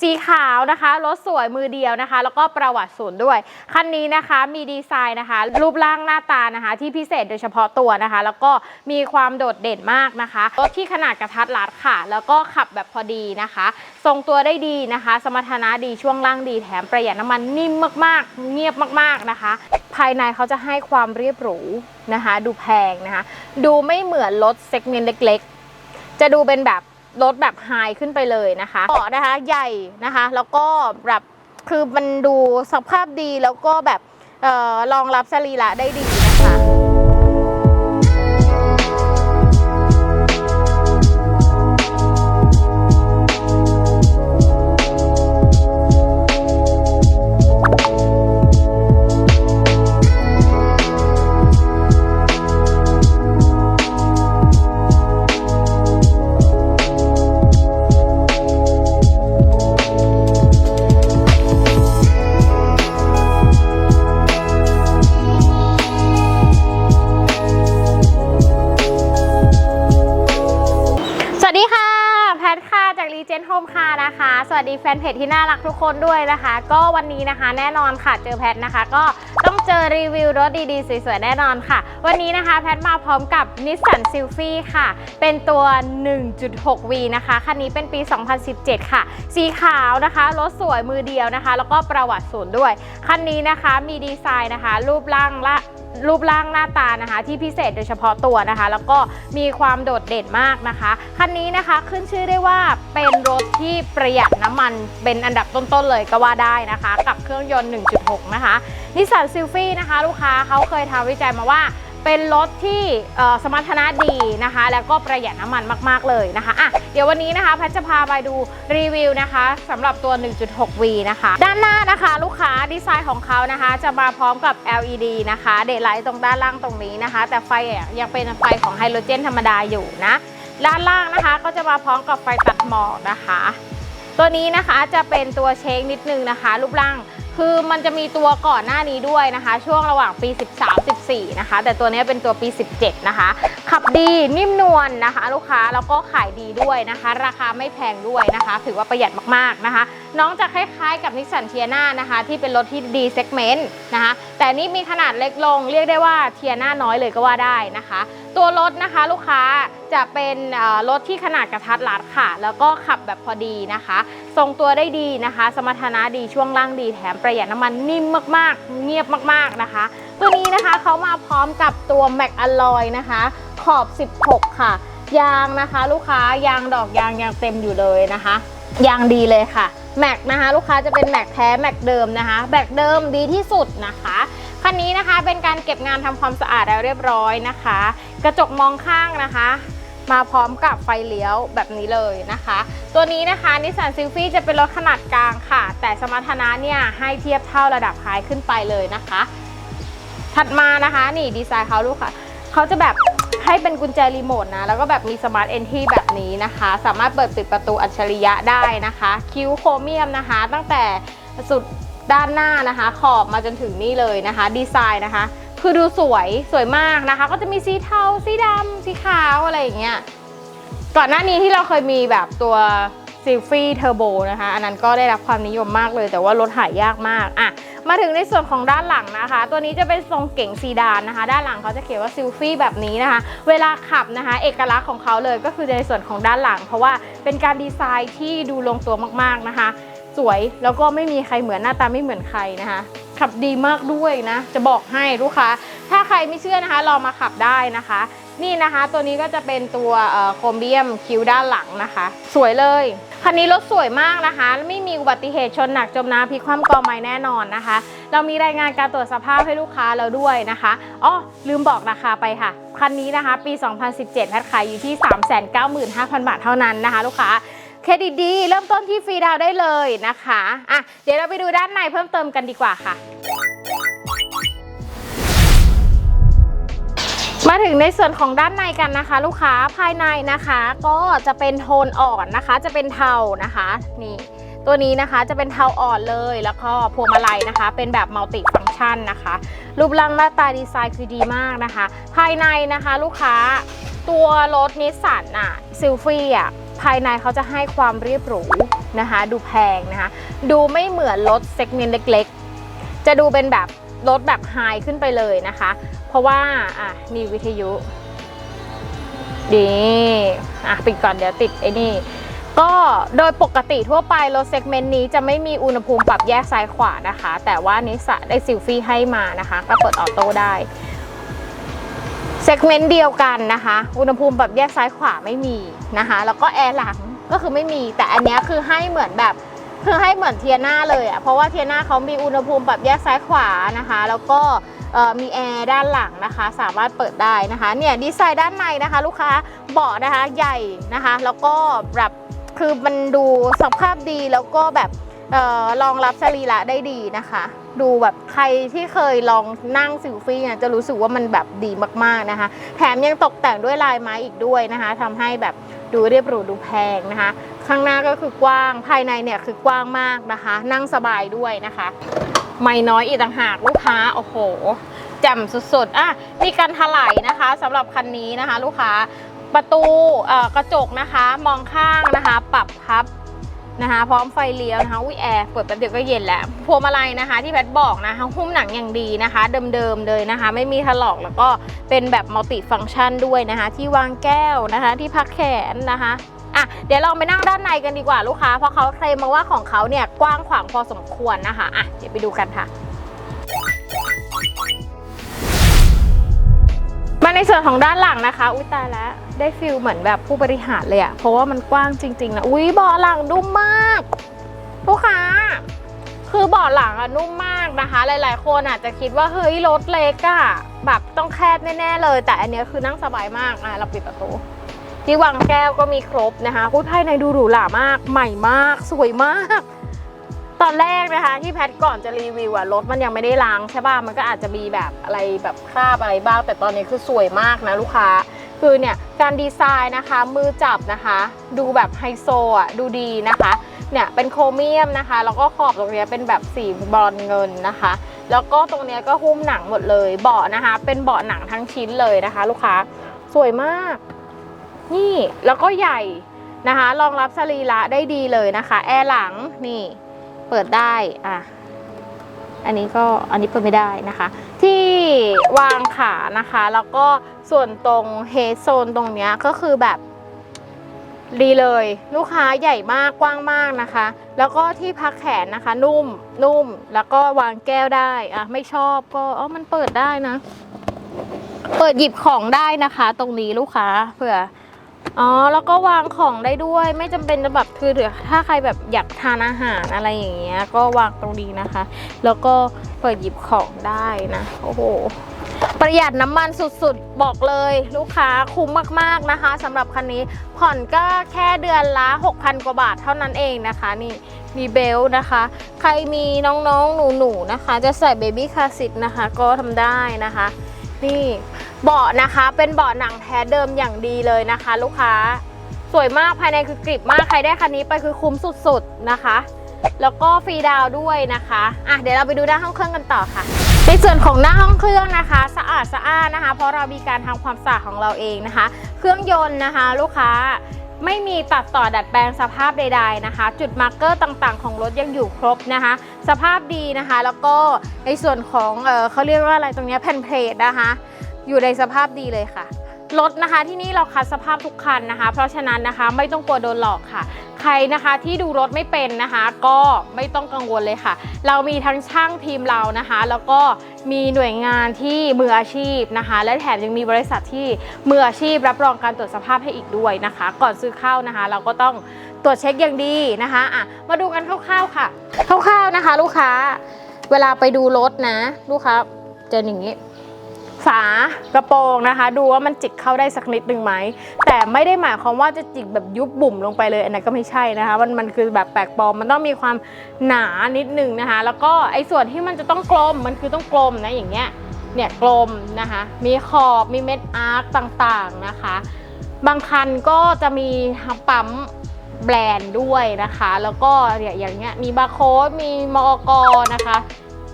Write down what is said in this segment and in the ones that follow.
สีขาวนะคะรถสวยมือเดียวนะคะ แล้วก็ประวัติศูนย์ด้วย คันนี้นะคะมีดีไซน์นะคะ รูปร่างหน้าตานะคะ ที่พิเศษโดยเฉพาะตัวนะคะ แล้วก็มีความโดดเด่นมากนะคะรถที่ขนาดกระทัดรัดค่ะ แล้วก็ขับแบบพอดีนะคะ ทรงตัวได้ดีนะคะ สมรรถนะดีช่วงล่างดีแถมประหยัดน้ำมันนิ่มมากๆ เงียบมากๆนะคะ ภายในเขาจะให้ความเรียบหรูนะคะ ดูแพงนะคะ ดูไม่เหมือนรถเซกเมนต์เล็ก ๆ จะดูเป็นแบบ รถแบบไฮขึ้นไปเลยนะคะเบาะนะคะใหญ่นะคะ แล้วก็แบบคือมันดูสภาพดีแล้วก็แบบออรองรับสรีระได้ดีนะคะ นโฮมค่ะนะคะ สวัสดีแฟนเพจที่น่ารักทุกคนด้วยนะคะ ก็วันนี้นะคะแน่นอนค่ะเจอแพทนะคะ ก็ต้องเจอรีวิวรถดีๆ สวยๆ แน่นอนค่ะ วันนี้นะคะแพทมาพร้อมกับ Nissan s y l p h i ค่ะ เป็นตัว 1.6V นะคะ คันนี้เป็นปี 2017 ค่ะ สีขาวนะคะ รถสวยมือเดียวนะคะ แล้วก็ประวัติศูนย์ด้วย คันนี้นะคะมีดีไซน์นะคะ รูปร่างละ รูปร่างหน้าตานะคะ ที่พิเศษโดยเฉพาะตัวนะคะ แล้วก็มีความโดดเด่นมากนะคะคันนี้นะคะขึ้นชื่อได้ว่าเป็นรถที่ประหยัดน้ำมันเป็นอันดับต้นๆเลยก็ว่าได้นะคะ กับเครื่องยนต์ 1.6 นะคะนิสสันซิลฟี่นะคะ ลูกค้าเขาเคยทำวิจัยมาว่า เป็นรถที่สมรรถนะดีนะคะ แล้วก็ประหยัดน้ำมันมากๆเลยนะคะอะเดี๋ยววันนี้นะคะแพทจะพาไปดูรีวิวนะคะสำหรับตัว 1.6V นะคะ ด้านหน้านะคะลูกค้าดีไซน์ของเขานะคะ จะมาพร้อมกับ LED นะคะเดดไลท์ตรงด้านล่างตรงนี้นะคะ แต่ไฟอะยังเป็นไฟของไฮโดรเจนธรรมดาอยู่นะด้านล่างนะคะก็จะมาพร้อมกับไฟตัดหมอกนะคะ ตัวนี้นะคะจะเป็นตัวเช็คนิดนึงนะคะ รูปร่าง คือมันจะมีตัวก่อนหน้านี้ด้วยนะคะ ช่วงระหว่างปี 13-14 นะคะ แต่ตัวนี้เป็นตัวปี 17 นะคะขับ ดีนิ่มนวลนะคะ ลูกค้าแล้วก็ขายดีด้วยนะคะ ราคาไม่แพงด้วยนะคะ ถือว่าประหยัดมากๆนะคะ น้องจะคล้ายๆกับนิสสันเทียนานะคะ ที่เป็นรถที่ดีเซกเมนต์นะคะ แต่นี่มีขนาดเล็กลง เรียกได้ว่าเทียนาน้อยเลยก็ว่าได้นะคะ ตัวรถนะคะลูกค้าจะเป็นรถที่ขนาดกระทัดรัดค่ะ แล้วก็ขับแบบพอดีนะคะ ทรงตัวได้ดีนะคะ สมรรถนะดีช่วงล่างดีแถมประหยัดน้ำมันนิ่มมากๆ เงียบมากๆนะคะ ตัวนี้นะคะเขามาพร้อมกับตัว Mac Alloy นะคะ อบ 16 ค่ะ ยางนะคะ ลูกค้ายางดอกยางยังเต็มอยู่เลยนะคะ ยางดีเลยค่ะแม็กนะคะ ลูกค้าจะเป็นแม็กแท้แม็กเดิมนะคะแม็กเดิมดีที่สุดนะคะคันนี้นะคะเป็นการเก็บงานทำความสะอาดแล้วเรียบร้อยนะคะ กระจกมองข้างนะคะ มาพร้อมกับไฟเลี้ยวแบบนี้เลยนะคะ ตัวนี้นะคะนิสสันซิลฟี่จะเป็นรถขนาดกลางค่ะ แต่สมรรถนะเนี่ยให้เทียบเท่าระดับไฮขึ้นไปเลยนะคะ ถัดมานะคะ นี่ดีไซน์เขาลูกค่ะเขาจะแบบ ให้เป็นกุญแจรีโมทนะ แล้วก็แบบมีสมาร์ทเอนที่แบบนี้นะคะ สามารถเปิดปิดประตูอัจฉริยะได้นะคะ คิ้วโครเมียมนะคะ ตั้งแต่สุดด้านหน้านะคะ ขอบมาจนถึงนี่เลยนะคะ ดีไซน์นะคะ คือดูสวยสวยมากนะคะ ก็จะมีสีเทาสีดำสีขาวอะไรอย่างเงี้ยก่อนหน้านี้ที่เราเคยมีแบบตัวซิลฟี่เทอร์โบนะคะ อันนั้นก็ได้รับความนิยมมากเลย แต่ว่ารถหายากมากอะ มาถึงในส่วนของด้านหลังนะคะ ตัวนี้จะเป็นทรงเก๋งซีดานนะคะ ด้านหลังเขาจะเขียนว่าซิลฟี่แบบนี้นะคะ เวลาขับนะคะ เอกลักษณ์ของเขาเลยก็คือในส่วนของด้านหลัง เพราะว่าเป็นการดีไซน์ที่ดูลงตัวมากๆนะคะ สวยแล้วก็ไม่มีใครเหมือนหน้าตาไม่เหมือนใครนะคะขับดีมากด้วยนะ จะบอกให้ลูกค้า ถ้าใครไม่เชื่อนะคะลองมาขับได้นะคะ นี่นะคะตัวนี้ก็จะเป็นตัวโครเมียมคิ้วด้านหลังนะคะ สวยเลยคันนี้รถสวยมากนะคะ ไม่มีอุบัติเหตุชนหนักจมน้ำพลิกคว่ำกอไม้แน่นอนนะคะ เรามีรายงานการตรวจสภาพให้ลูกค้าแล้วด้วยนะคะอ๋อลืมบอกราคาไปค่ะ คันนี้นะคะ ปี 2017แพทขายอยู่ที่ 395,000 บาทเท่านั้นนะคะ ลูกค้าเครดิตดีเริ่มต้นที่ฟรีดาวได้เลยนะคะอะเดี๋ยวเราไปดูด้านในเพิ่มเติมกันดีกว่าค่ะ ถึงในส่วนของด้านในกันนะคะ ลูกค้าภายในนะคะ ก็จะเป็นโทนอ่อนนะคะ จะเป็นเทานะคะนี่ตัวนี้นะคะจะเป็นเทาอ่อนเลยแล้วก็พวงมาลัยนะคะ เป็นแบบมัลติฟังก์ชันนะคะ รูปร่างหน้าตาดีไซน์คือดีมากนะคะ ภายในนะคะลูกค้าตัวรถนิสสันอะซิลฟี่อะภายในเขาจะให้ความเรียบหรูนะคะ ดูแพงนะคะ ดูไม่เหมือนรถเซกเมนต์เล็กๆ จะดูเป็นแบบรถแบบไฮขึ้นไปเลยนะคะ เพราะว่าอะมีวิทยุดีอะปิดก่อนเดี๋ยวติดไอ้นี่ ก็โดยปกติทั่วไปรถเซกเมนต์นี้จะไม่มีอุณหภูมิปรับแยกซ้ายขวานะคะ แต่ว่านิสสะได้ซิลฟี่ให้มานะคะ ก็เปิดออโต้ได้เซกเมนต์เดียวกันนะคะ อุณหภูมิปรับแยกซ้ายขวาไม่มีนะคะ แล้วก็แอร์หลังก็คือไม่มี แต่อันนี้คือให้เหมือนแบบคือให้เหมือนเทียน่าเลยอะ่ะเพราะว่าเทียน่าเขามีอุณหภูมิปรับแยกซ้ายขวานะคะ แล้วก็ มีแอร์ด้านหลังนะคะ สามารถเปิดได้นะคะเนี่ยดีไซน์ด้านในนะคะ ลูกค้าเบาะนะคะใหญ่นะคะ แล้วก็แบบคือมันดูสภาพดีแล้วก็แบบออรองรับสรีระได้ดีนะคะ ดูแบบใครที่เคยลองนั่งซิลฟี่เนี่ยจะรู้สึกว่ามันแบบดีมากๆนะคะ แถมยังตกแต่งด้วยลายไม้อีกด้วยนะคะทำให้แบบดูเรียบหรูดูแพงนะคะ ข้างหน้าก็คือกว้างภายในเนี่ยคือกว้างมากนะคะ นั่งสบายด้วยนะคะ ไม่น้อยอีกต่างหากลูกค้าโอ้โหแจ่มสุดๆอะมีการถลายนะคะสำหรับคันนี้นะคะ ลูกค้าประตูกระจกนะคะ มองข้างนะคะ ปรับพับนะคะ พร้อมไฟเลี้ยวนะคะอุ้ยแอร์เปิดแป๊บเดียวก็เย็นแล้วพวงมาลัยนะคะ ที่แพทบอกนะคะหุ้มหนังอย่างดีนะคะ เดิมๆเลยนะคะ ไม่มีถลอกแล้วก็เป็นแบบมัลติฟังก์ชันด้วยนะคะ ที่วางแก้วนะคะ ที่พักแขนนะคะ อะเดี๋ยวเราไปนั่งด้านในกันดีกว่าลูกค้า เพราะเขาเคลมมาว่าของเขาเนี่ยกว้างขวางพอสมควรนะคะอะเดี๋ยวไปดูกันค่ะมาในส่วนของด้านหลังนะคะ อุ้ยตายแล้ว ได้ฟิลเหมือนแบบผู้บริหารเลยอะเพราะว่ามันกว้างจริงๆนะอุ้ยเบาะหลังนุ่มมาก ลูกค้า คือเบาะหลังอะนุ่มมากนะคะ หลาย ๆ คนอาจจะคิดว่าเฮ้ยรถเล็กอะแบบต้องแคบแน่ๆเลย แต่อันนี้คือนั่งสบายมากอะเราปิดประตู ที่วางแก้วก็มีครบนะคะอุ้ยภายในดูหรูหรามาก ใหม่มาก สวยมาก ตอนแรกนะคะที่แพทก่อนจะรีวิวอะรถมันยังไม่ได้ล้างใช่ป่ะ มันก็อาจจะมีแบบอะไรแบบคราบอะไรบ้าง แต่ตอนนี้คือสวยมากนะลูกค้า คือเนี่ยการดีไซน์นะคะ มือจับนะคะ ดูแบบไฮโซอะดูดีนะคะเนี่ยเป็นโครเมียมนะคะ แล้วก็ขอบตรงเนี้ยเป็นแบบสีบรอนเงินนะคะ แล้วก็ตรงเนี้ยก็หุ้มหนังหมดเลย เบาะนะคะ เป็นเบาะหนังทั้งชิ้นเลยนะคะ ลูกค้า สวยมาก นี่แล้วก็ใหญ่นะคะรองรับสรีระได้ดีเลยนะคะ แอร์หลังนี่เปิดได้อะอันนี้ก็อันนี้เปิดไม่ได้นะคะ ที่วางขานะคะ แล้วก็ส่วนตรงเฮดโซนตรงเนี้ยก็คือแบบดีเลย ลูกค้าใหญ่มากกว้างมากนะคะ แล้วก็ที่พักแขนนะคะ นุ่มนุ่มแล้วก็วางแก้วได้อะไม่ชอบก็อ๋อมันเปิดได้นะ เปิดหยิบของได้นะคะ ตรงนี้ลูกค้าเผื่อ อ๋อ แล้วก็วางของได้ด้วย ไม่จำเป็นจะแบบคือถ้าใครแบบอยากทานอาหารอะไรอย่างเงี้ย ก็วางตรงนี้นะคะ แล้วก็เปิดหยิบของได้นะ โอ้โห ประหยัดน้ำมันสุดๆ บอกเลยลูกค้าคุ้มมากๆนะคะสำหรับคันนี้ผ่อนก็แค่เดือนละ 6,000 กว่าบาทเท่านั้นเองนะคะนี่มีเบลนะคะ ใครมีน้องๆหนูๆนะคะ จะใส่เบบี้คาสิตนะคะ ก็ทำได้นะคะ นี่ เบาะนะคะเป็นเบาะหนังแท้เดิมอย่างดีเลยนะคะ ลูกค้าสวยมากภายในคือกริบมากใครได้คันนี้ไปคือคุ้มสุดๆนะคะ แล้วก็ฟรีดาวด้วยนะคะอะเดี๋ยวเราไปดูด้าห้องเครื่องกันต่อค่ะ ในส่วนของหน้าห้องเครื่องนะคะ สะอาดสะอ้านนะคะ เพราะเรามีการทำความสะอาดของเราเองนะคะ เครื่องยนต์นะคะ ลูกค้าไม่มีตัดต่อดัดแปลงสภาพใด ๆนะคะ จุดมาร์กเกอร์ต่างๆ ของรถยังอยู่ครบนะคะ สภาพดีนะคะ แล้วก็ในส่วนของเออเขาเรียกว่าอะไรตรงนี้แผ่นเพลทนะคะ อยู่ในสภาพดีเลยค่ะรถนะคะที่นี่เราคัดสภาพทุกคันนะคะ เพราะฉะนั้นนะคะไม่ต้องกลัวโดนหลอกค่ะ ใครนะคะที่ดูรถไม่เป็นนะคะ ก็ไม่ต้องกังวลเลยค่ะ เรามีทั้งช่างทีมเรานะคะ แล้วก็มีหน่วยงานที่มืออาชีพนะคะ และแถมยังมีบริษัทที่มืออาชีพ รับรองการตรวจสภาพให้อีกด้วยนะคะ ก่อนซื้อเข้านะคะ เราก็ต้องตรวจเช็คอย่างดีนะคะอะมาดูกันคร่าวๆค่ะคร่าวๆนะคะ ลูกค้า เวลาไปดูรถนะ ลูกค้าเจออย่างนี้ ฝากระโปรงนะคะ ดูว่ามันจิกเข้าได้สักนิดหนึ่งไหม แต่ไม่ได้หมายความว่าจะจิกแบบยุบบุ่มลงไปเลย อันนั้นก็ไม่ใช่นะคะ มันมันคือแบบแปลกปลอม มันต้องมีความหนานิดหนึ่งนะคะ แล้วก็ไอ้ส่วนที่มันจะต้องกลม มันคือต้องกลมนะอย่างเงี้ย เนี่ยกลมนะคะ มีขอบ มีเม็ดอาร์คต่างๆนะคะ บางคันก็จะมีปั๊มแบรนด์ด้วยนะคะ แล้วก็เนี่ยอย่างเงี้ย มีบาร์โค้ด มีมอกนะคะ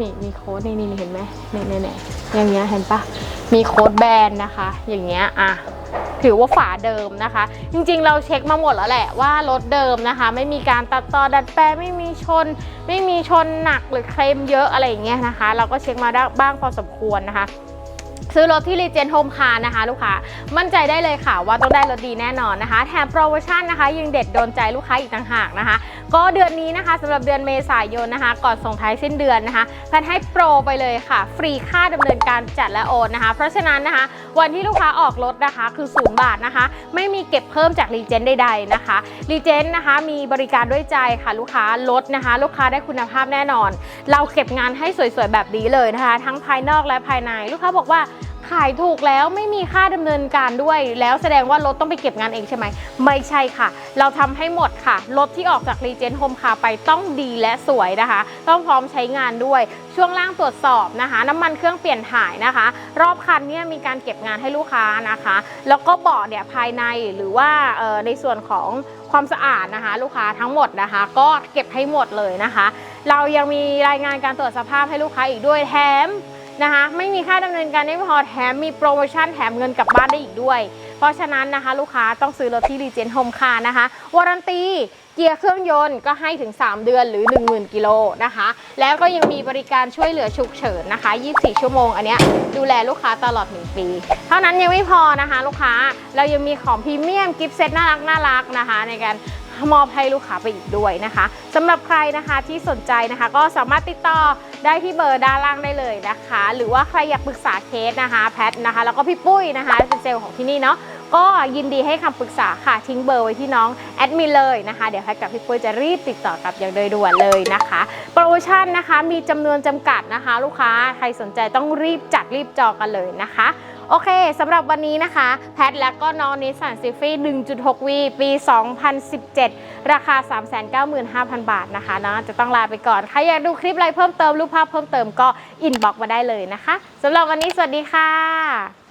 มีมีโค้ดนี่นี่เห็นไหมเนี่ยเนี่ยเนี่ยอย่างเงี้ยเห็นปะมีโค้ดแบรนด์นะคะ อย่างเงี้ยอะถือว่าฝาเดิมนะคะ จริงๆ เราเช็คมาหมดแล้วแหละว่ารถเดิมนะคะ ไม่มีการตัดต่อดัดแปลงไม่มีชน ไม่มีชนหนักหรือเคลมเยอะอะไรอย่างเงี้ยนะคะ เราก็เช็คมาได้บ้างพอสมควรนะคะ ซื้อรถที่ Legend Home Car นะคะ ลูกค้ามั่นใจได้เลยค่ะว่าต้องได้รถดีแน่นอนนะคะ แถมโปรโมชั่นนะคะยังเด็ดโดนใจลูกค้าอีกต่างหากนะคะ ก็เดือนนี้นะคะสำหรับเดือนเมษายนนะคะ ก่อนส่งท้ายสิ้นเดือนนะคะแพนให้โปรไปเลยค่ะ ฟรีค่าดำเนินการจัดและโอนนะคะ เพราะฉะนั้นนะคะ วันที่ลูกค้าออกรถนะคะคือศูนย์บาทนะคะ ไม่มีเก็บเพิ่มจากรีเจนใดๆนะคะรีเจนนะคะมีบริการด้วยใจค่ะลูกค้ารถนะคะ ลูกค้าได้คุณภาพแน่นอน เราเก็บงานให้สวยๆแบบนี้เลยนะคะ ทั้งภายนอกและภายในลูกค้าบอกว่า ขายถูกแล้วไม่มีค่าดำเนินการด้วย แล้วแสดงว่ารถต้องไปเก็บงานเองใช่ไหม ไม่ใช่ค่ะ เราทำให้หมดค่ะ รถที่ออกจากรีเจนโฮมคาไปต้องดีและสวยนะคะ ต้องพร้อมใช้งานด้วย ช่วงล่างตรวจสอบนะคะ น้ำมันเครื่องเปลี่ยนถ่ายนะคะ รอบคันเนี่ยมีการเก็บงานให้ลูกค้านะคะ แล้วก็เบาะเนี่ยภายในหรือว่าในส่วนของความสะอาดนะคะ ลูกค้าทั้งหมดนะคะ ก็เก็บให้หมดเลยนะคะ เรายังมีรายงานการตรวจสภาพให้ลูกค้าอีกด้วยแถม นะคะไม่มีค่าดำเนินการไม่พอแถมมีโปรโมชั่นแถมเงินกลับบ้านได้อีกด้วย เพราะฉะนั้นนะคะ ลูกค้าต้องซื้อรถที่รีเจนโฮมคาร์นะคะวารันตีเกียร์เครื่องยนต์ก็ให้ถึง 3 เดือนหรือ 10,000 กิโลนะคะ แล้วก็ยังมีบริการช่วยเหลือฉุกเฉินนะคะ 24 ชั่วโมง อันเนี้ยดูแลลูกค้าตลอด 1 ปี เท่านั้นยังไม่พอนะคะ ลูกค้าเรายังมีของพรีเมียมกิฟต์เซตน่ารักน่ารักนะคะ ในการ มอบให้ลูกค้าไปอีกด้วยนะคะสำหรับใครนะคะที่สนใจนะคะ ก็สามารถติดต่อได้ที่เบอร์ด้านล่างได้เลยนะคะ หรือว่าใครอยากปรึกษาเคสนะคะแพทนะคะ แล้วก็พี่ปุ้ยนะคะเป็นเซลล์ของที่นี่เนาะก็ยินดีให้คำปรึกษาค่ะทิ้งเบอร์ไว้ที่น้องแอดมินเลยนะคะ เดี๋ยวแพทกับพี่ปุ้ยจะรีบติดต่อกลับอย่างโดยด่วนเลยนะคะโปรโมชั่นนะคะมีจำนวนจำกัดนะคะ ลูกค้าใครสนใจต้องรีบจัดรีบจองกันเลยนะคะ โอเคสำหรับวันนี้นะคะ แพทและก็น้องนิสสันซิฟี่ 1.6V ปี 2017 ราคา 395,000 บาทนะคะเนาะจะต้องลาไปก่อน ใครอยากดูคลิปอะไรเพิ่มเติมรูปภาพเพิ่มเติมก็อินบ็อกมาได้เลยนะคะสำหรับวันนี้สวัสดีค่ะ